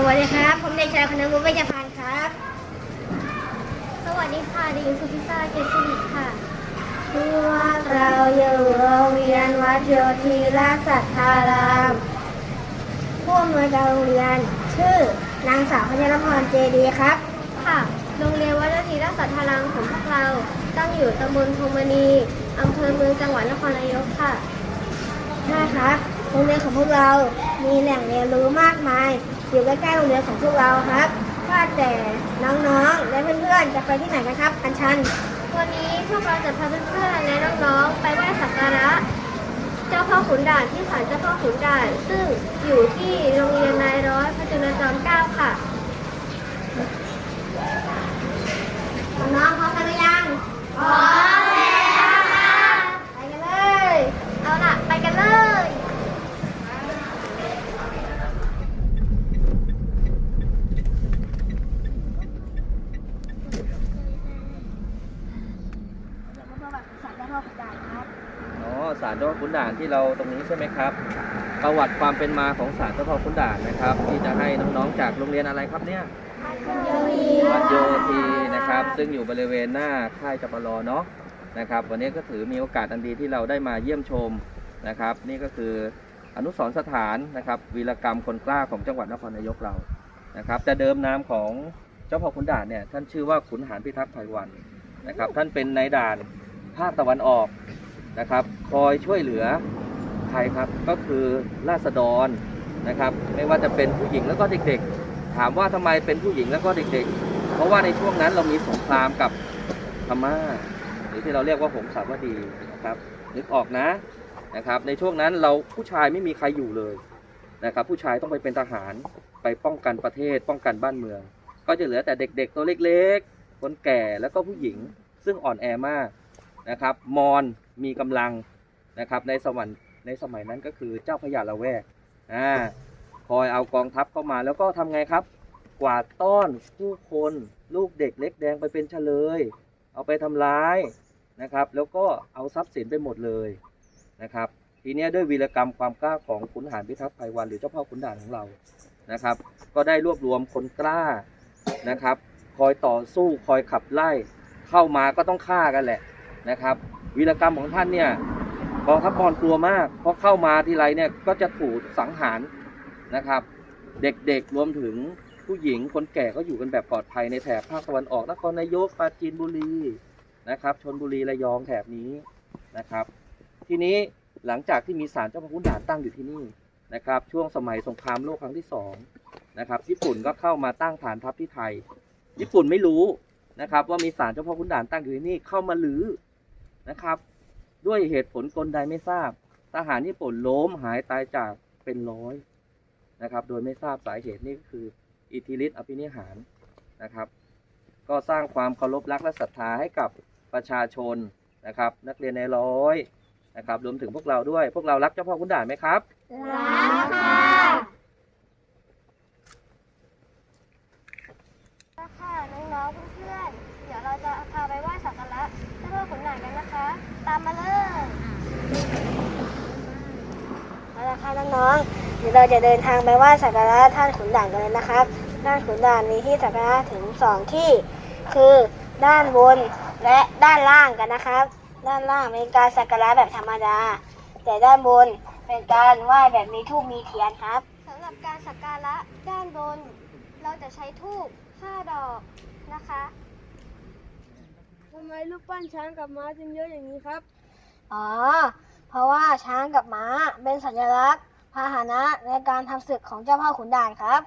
สวัสดีครับ ผมเด็กชายคณะวุฒิเวชพันธ์ครับ สวัสดีค่ะดิฉันสุพิตาเกษสิริค่ะพวกเราอยู่โรงเรียนวัดโยธีราชสัทธารามผู้อำนวยการโรงเรียนชื่อนางสาวพญรพรเจดีครับ ค่ะ โรงเรียนวัดทีราชสัทธารามของพวกเรา ตั้งอยู่ตำบลพรหมณีอำเภอเมืองจังหวัดนครนายกค่ะใช่ครับโรงเรียนของพวกเรามีแหล่งเรียนรู้มากมาย อยู่ใกล้ๆโรงเรียนของพวกเราครับว่าแต่น้องๆ และเพื่อนๆ จะไปที่ไหนกันครับอัญชัน วันนี้พวกเราจะพาเพื่อนๆ และน้องๆ ไปไหว้สักการะ เจ้าพ่อขุนด่านที่ศาลเจ้าพ่อขุนด่าน ซึ่งอยู่ที่โรงเรียนนายร้อยพระจุลจอมเกล้าค่ะ น้องๆพร้อมกันหรือยัง พร้อมแล้วค่ะ ไปกันเลย เอาล่ะ ไปกันเลย เรามาประวัติศาสตร์เจ้าพ่อขุนด่านครับ อ๋อศาลเจ้าพ่อขุนด่านที่เราตรงนี้ใช่ไหมครับ ประวัติความเป็นมาของศาลเจ้าพ่อขุนด่านนะครับ ที่จะให้น้องๆจากโรงเรียนอะไรครับเนี่ยวัดโยธีนะครับ ซึ่งอยู่บริเวณหน้าค่ายจปรเนาะนะครับ วันนี้ก็ถือมีโอกาสอันดีที่เราได้มาเยี่ยมชมนะครับ นี่ก็คืออนุสรสถานนะครับวีรกรรมคนกล้าของจังหวัดนครนายกเรานะครับแต่เดิมนามของเจ้าพ่อขุนด่านเนี่ยท่านชื่อว่าขุนหารพิทักษ์ไพวันนะครับ ท่านเป็นนายด่านภาคตะวันออก นะครับ คอยช่วยเหลือใครครับก็คือราษฎรนะครับ ไม่ว่าจะเป็นผู้หญิงแล้วก็เด็กๆ ถามว่าทำไมเป็นผู้หญิงแล้วก็เด็กๆ เพราะว่าในช่วงนั้นเรามีสงครามกับพม่าหรือที่เราเรียกว่าหงสาวดีนะครับ นึกออกนะนะครับ ในช่วงนั้นเราผู้ชายไม่มีใครอยู่เลยนะครับ ผู้ชายต้องไปเป็นทหารไปป้องกันประเทศ ป้องกันบ้านเมือง ก็จะเหลือแต่เด็กๆ ตัวเล็กๆ คนแก่แล้วก็ผู้หญิงซึ่งอ่อนแอมาก นะครับ มอญมีกำลังนะครับ ในสวรรค์ในสมัยนั้นก็คือเจ้าพระยาละแวกอ่าคอยเอากองทัพเข้ามาแล้วก็ทำไงครับ กวาดต้อนผู้คนลูกเด็กเล็กแดงไปเป็นเฉลย เอาไปทำร้ายนะครับ แล้วก็เอาทรัพย์สินไปหมดเลยนะครับ ทีนี้ด้วยวีรกรรมความกล้าของขุนหารพิทักษ์ไพวันหรือเจ้าพ่อขุนด่านของเรานะครับ ก็ได้รวบรวมคนกล้านะครับ คอยต่อสู้คอยขับไล่เข้ามาก็ต้องฆ่ากันแหละ นะครับ วีรกรรมของท่านเนี่ยกองทัพบอลกลัวมาก เพราะเข้ามาทีไรเนี่ยก็จะถูกสังหารนะครับ เด็กๆรวมถึงผู้หญิงคนแก่ก็อยู่กันแบบปลอดภัยในแถบภาคตะวันออกนครนายกปราจีนบุรีนะครับชนบุรีระยองแถบนี้นะครับ ทีนี้หลังจากที่มีศาลเจ้าพระคุณด่านตั้งอยู่ที่นี่นะครับ ช่วงสมัยสงครามโลกครั้งที่สองนะครับญี่ปุ่นก็เข้ามาตั้งฐานทัพที่ไทย ญี่ปุ่นไม่รู้นะครับ ว่ามีศาลเจ้าพ่อขุนด่านตั้งอยู่ที่นี่เข้ามาลือ นะครับ ด้วยเหตุผลกลใดไม่ทราบ ทหารญี่ปุ่นล้มหายตายจากเป็นร้อยนะครับ โดยไม่ทราบสาเหตุนี่ก็คือ อิทธิฤทธิอภินิหารนะครับ ก็สร้างความเคารพรักและศรัทธาให้กับประชาชนนะครับ นักเรียนในร้อยนะครับรวมถึงพวกเราด้วย พวกเรารักเจ้าพ่อขุนด่านไหมครับรักค่ะน้องๆ เพื่อนๆ เดี๋ยวเราจะพาไปไหว้สักการะเจ้าพ่อขุนด่านกันนะคะ ตามมาเลยเอาละค่ะน้องๆ เดี๋ยวเราจะเดินทางไปไหว้สักการะท่านขุนด่านกันเลยนะครับท่านขุนด่านมีที่สักการะถึงสองที่ คือด้านบนและด้านล่างกันนะครับ ด้านล่างเป็นการสักการะแบบธรรมดา แต่ด้านบนเป็นการไหว้แบบมีธูปมีเทียนครับสำหรับการสักการะด้านบน เราจะใช้ธูป5ดอกนะคะทำไมรูปปั้นช้างกับม้าจึงเยอะอย่างนี้ครับ อ๋อ เพราะว่าช้างกับม้าเป็นสัญลักษณ์พาหนะในการทำศึกของเจ้าพ่อขุนด่านครับ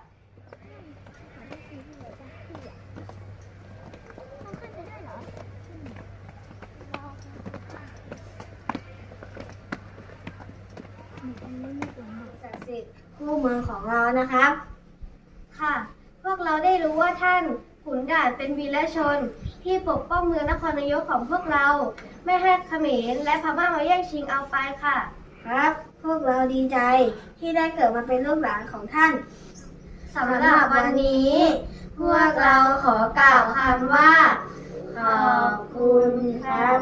ศักดิ์สิทธิ์คู่เมืองของเรานะครับ ค่ะ พวกเราได้รู้ว่าท่านขุนด่านเป็นวีรชน ที่ปกป้องเมืองนครนายกของพวกเรา ไม่ให้เขมรและพม่ามาแย่งชิงเอาไปค่ะ ครับ พวกเราดีใจที่ได้เกิดมาเป็นลูกหลานของท่านสำหรับวันนี้ พวกเราขอกล่าวคำว่า ขอบคุณครับ